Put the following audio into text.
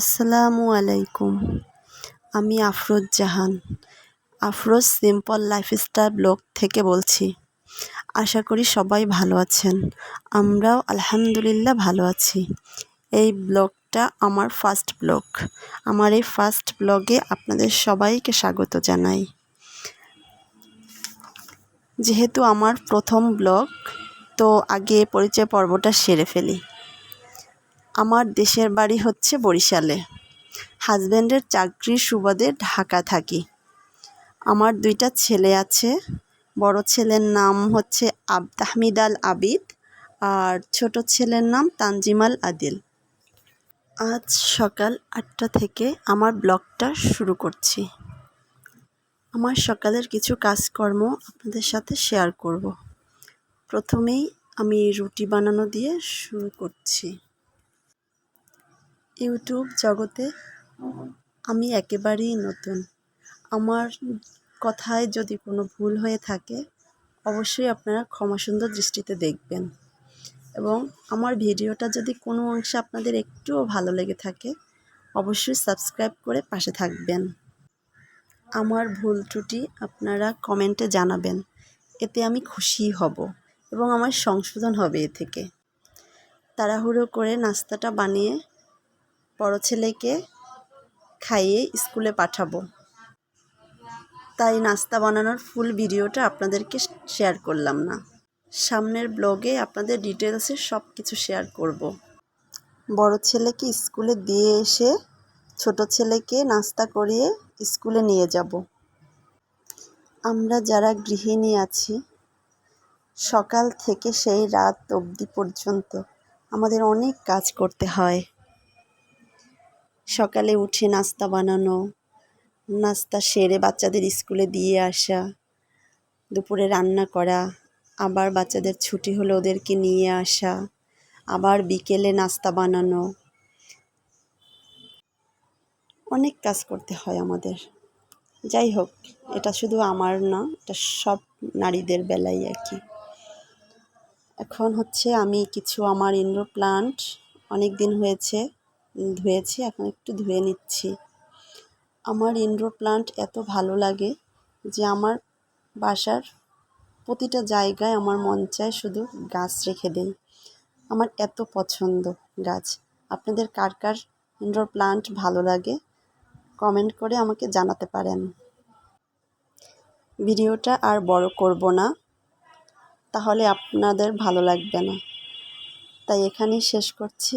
আসসালামু আলাইকুম। আমি Afroz Jahan, Afroz simple lifestyle blog থেকে বলছি। আশা করি সবাই ভালো আছেন। আমরাও আলহামদুলিল্লাহ ভালো আছি। এই ব্লগটা আমার ফার্স্ট ব্লগ। আমার এই ফার্স্ট ব্লগে আপনাদের সবাইকে স্বাগত জানাই। যেহেতু আমার প্রথম ব্লগ, তো আগে পরিচয় পর্বটা সেরে ফেলি। আমার দেশের বাড়ি হচ্ছে বরিশালে। হাজব্যান্ডের চাকরির সুবাদে ঢাকা থাকি। আমার দুইটা ছেলে আছে। বড় ছেলের নাম হচ্ছে আব তাহমিদ আল আবিদ আর ছোট ছেলের নাম তানজিমাল আদিল। আজ সকাল আটটা থেকে আমার ব্লগটা শুরু করছি। আমার সকালের কিছু কাজকর্ম আপনাদের সাথে শেয়ার করব। প্রথমেই আমি রুটি বানানো দিয়ে শুরু করছি। ইউটিউব জগতে আমি একেবারেই নতুন। আমার কথায় যদি কোনো ভুল হয়ে থাকে, অবশ্যই আপনারা ক্ষমা সুন্দর দৃষ্টিতে দেখবেন। এবং আমার ভিডিওটা যদি কোনো অংশে আপনাদের একটুও ভালো লেগে থাকে, অবশ্যই সাবস্ক্রাইব করে পাশে থাকবেন। আমার ভুল ত্রুটি আপনারা কমেন্টে জানাবেন। এতে আমি খুশি হব এবং আমার সংশোধন হবে এ থেকে। তাড়াহুড়ো করে নাস্তাটা বানিয়ে বড় ছেলেকে খাইয়ে স্কুলে পাঠাবো। তাই নাস্তা বানানোর ফুল ভিডিওটা আপনাদেরকে শেয়ার করলাম না। সামনের ব্লগে আপনাদের ডিটেলসে সব কিছু শেয়ার করব। বড় ছেলেকে স্কুলে দিয়ে এসে ছোট ছেলেকে নাস্তা করিয়ে স্কুলে নিয়ে যাব। আমরা যারা গৃহিণী আছি, সকাল থেকে সেই রাত অবধি পর্যন্ত আমাদের অনেক কাজ করতে হয়। সকালে উঠে নাস্তা বানানো, নাস্তা সেরে বাচ্চাদের স্কুলে দিয়ে আসা, দুপুরে রান্না করা, আবার বাচ্চাদের ছুটি হলে ওদেরকে নিয়ে আসা, আবার বিকেলে নাস্তা বানানো। অনেক কাজ করতে হয় আমাদের। যাই হোক, এটা শুধু আমার না, এটা সব নারীদের বেলায় আর কি এখন হচ্ছে আমি কিছু আমার ইনডোর প্লান্ট অনেক দিন হয়েছে। ধুয়েছি, এখন একটু ধুয়ে নিচ্ছি। আমার ইনডোর প্লান্ট এত ভালো লাগে যে আমার বাসার প্রতিটা জায়গায় আমার মন চায় শুধু গাছ রেখে দেই। আমার এত পছন্দ গাছ। আপনাদের কার কার ইনডোর প্লান্ট ভালো লাগে কমেন্ট করে আমাকে জানাতে পারেন। ভিডিওটা আর বড় করব না, তাহলে আপনাদের ভালো লাগবে না। তাই এখানেই শেষ করছি।